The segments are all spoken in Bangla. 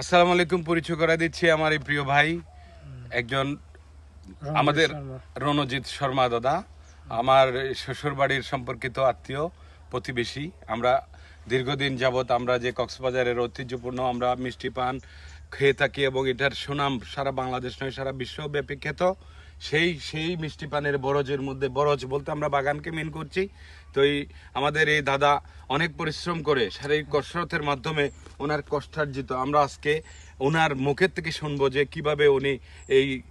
আসসালামু আলাইকুম পরিচয় করা দিচ্ছি আমার এই প্রিয় ভাই একজন আমাদের রণজিৎ শর্মা দাদা। আমার শ্বশুর বাড়ির সম্পর্কিত আত্মীয় প্রতিবেশী। আমরা দীর্ঘদিন যাবৎ আমরা যে কক্সবাজারের ঐতিহ্যপূর্ণ আমরা মিষ্টি পান খেয়ে থাকি এবং এটার সুনাম সারা বাংলাদেশ নয় সারা বিশ্বব্যাপী খ্যাত। সেই সেই মিষ্টি পানের বরজের মধ্যে বরজ বলতে আমরা বাগানকে মেন করছি। তো এই আমাদের এই দাদা অনেক পরিশ্রম করে শারীরিক কসরতের মাধ্যমে ওনার কষ্টার্জিত। আমরা আজকে ওনার মুখের থেকে শুনব যে কীভাবে উনি এই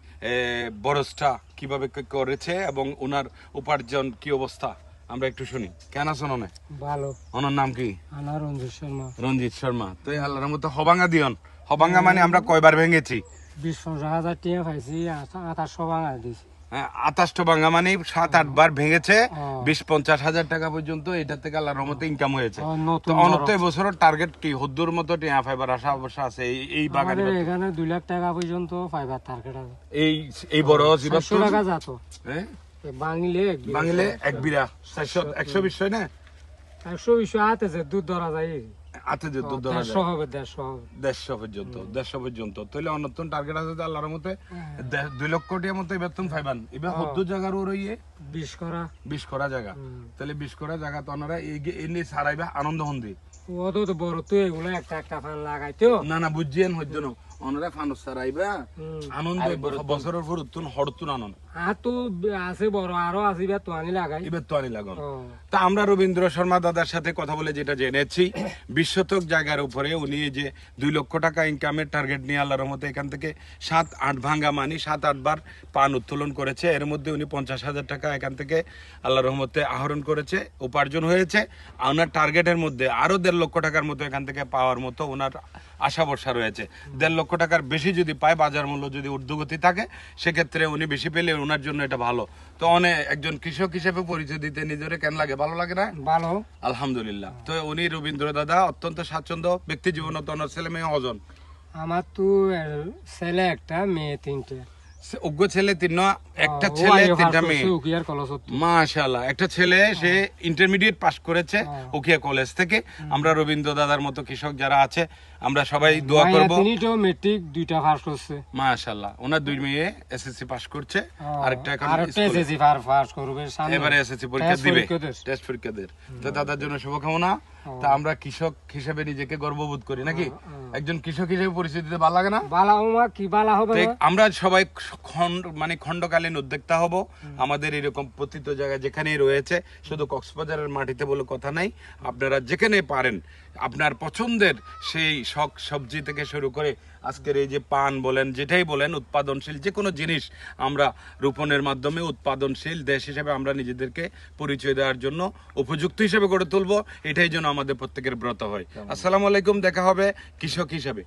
বরজটা কীভাবে করেছে এবং ওনার উপার্জন কি অবস্থা। আমরা একটু শুনি। কেন আছেন অনে? ভালো। ওনার নাম কি? আনা রঞ্জিত শর্মা। রঞ্জিত শর্মা। তো এই আল্লাহর মতো হবাঙ্গা দিয়ন। হবাঙ্গা মানে আমরা কয়বার ভেঙেছি। বিশ হাজার টাকা পাইছি আঠাশশো ভাঙা দিছি। আতাষ্ট বাঙ্গা মানে সাত আট বার ভেঙেছে। বিশ পঞ্চাশ হাজার টাকা পর্যন্ত এটা থেকে আল্লাহর রহমতে ইনকাম হয়েছে। তো অনন্ত এবছরের টার্গেট কি? হদ্দুর মতো টিয়া ফাইবার আশা অবশ্য আছে এই- বাগানে এখানে দুই লাখ টাকা পর্যন্ত টার্গেট আছে। এই এই বড় চারশো টাকা যাতো হ্যাঁ? বাঙিলে এক বিরা চারশো একশো বিশ না? একশো বিশো হাতেছে দুধ ধরা যায়। আতে যে দুধ ধরা যায়। হবে দেড়শো হবে। দেড়শো পর্যন্ত দেড়শো পর্যন্ত তাহলে অন্যতম টার্গেট আছে আল্লাহর মতে দে- লক্ষ টিয়ার মতো বেতন ফাইবান এবার হদ্দুর জায়গার ওর ইয়ে? করা। করা জায়গা। তাহলে বিশ করা জায়গা তো এনে আনন্দ হন্দি। ও তো তো বড় তো এগুলো একটা একটা ফান লাগাইতো। না না বুঝছেন হইতো না। ওনারা ফানুস হুম। আনন্দ বছরের পর উত্তুন হরতুন আনন্দ। আর তো আছে বড় আরও আসিবে তো আনি লাগাই। এবার তো আনি লাগানো। তা আমরা রবীন্দ্র শর্মা দাদার সাথে কথা বলে যেটা জেনেছি বিশ্বতক জায়গার উপরে উনি যে দুই লক্ষ টাকা ইনকামের টার্গেট নিয়ে আল্লাহর রহমতে এখান থেকে সাত আট ভাঙ্গা মানি সাত আটবার পান উত্তোলন করেছে। এর মধ্যে উনি পঞ্চাশ হাজার টাকা এখান থেকে আল্লাহর রহমতে আহরণ করেছে উপার্জন হয়েছে। আর ওনার টার্গেটের মধ্যে আরও দেড় লক্ষ টাকার মতো এখান থেকে পাওয়ার মতো ওনার আশা ভরসা রয়েছে। দেড় লক্ষ টাকার বেশি যদি পায় বাজার মূল্য যদি ঊর্ধ্বগতি থাকে সেক্ষেত্রে উনি বেশি পেলে ওনার জন্য এটা ভালো। তো অনেক একজন কৃষক হিসেবে পরিচয় দিতে নিজের কেন লাগে? ভালো লাগে না? ভালো। আলহামদুলিল্লাহ। তো উনি রবীন্দ্র দাদা অত্যন্ত স্বাচ্ছন্দ্য ব্যক্তি জীবন অন্য ছেলে মেয়ে অজন। আমার তো ছেলে একটা মেয়ে তিনটে। অজ্ঞ ছেলে তিন একটা ছেলে তিনটা মেয়ে। একটা ছেলে সে ইন্টারমিডিয়েট পাস করেছে উকিয়া কলেজ থেকে। আমরা রবীন্দ্র দাদার মতো কৃষক যারা আছে আমরা সবাই দোয়া মাইয়া করব। মেট্রিক দুইটা পাস করছে। মাশাআল্লাহ ওনার দুই মেয়ে এসএসসি পাস করছে আরেকটা এখন আরেকটা এসএসসি পাস করবে এবারে এসএসসি পরীক্ষা দিবে। টেস্ট পরীক্ষা দের তো দাদার জন্য শুভকামনা। তা আমরা কৃষক হিসেবে নিজেকে গর্ববোধ করি নাকি? একজন কৃষক হিসেবে পরিস্থিতিতে ভালো লাগে না? বালা হোমা কি বালা হবে আমরা সবাই খন্ড মানে খণ্ডকালীন উদ্যোক্তা হব। আমাদের এরকম প্রতিত জায়গা যেখানেই রয়েছে শুধু কক্সবাজারের মাটিতে বলে কথা নাই। আপনারা যেখানে পারেন আপনার পছন্দের সেই শখ সবজি থেকে শুরু করে আজকের এই যে পান বলেন যেটাই বলেন উৎপাদনশীল যে কোনো জিনিস আমরা রোপণের মাধ্যমে উৎপাদনশীল দেশ হিসেবে আমরা নিজেদেরকে পরিচয় দেওয়ার জন্য উপযুক্ত হিসেবে গড়ে তুলবো এটাই যেন আমাদের প্রত্যেকের ব্রত হয়। আসসালামু আলাইকুম দেখা হবে কৃষক হিসেবে।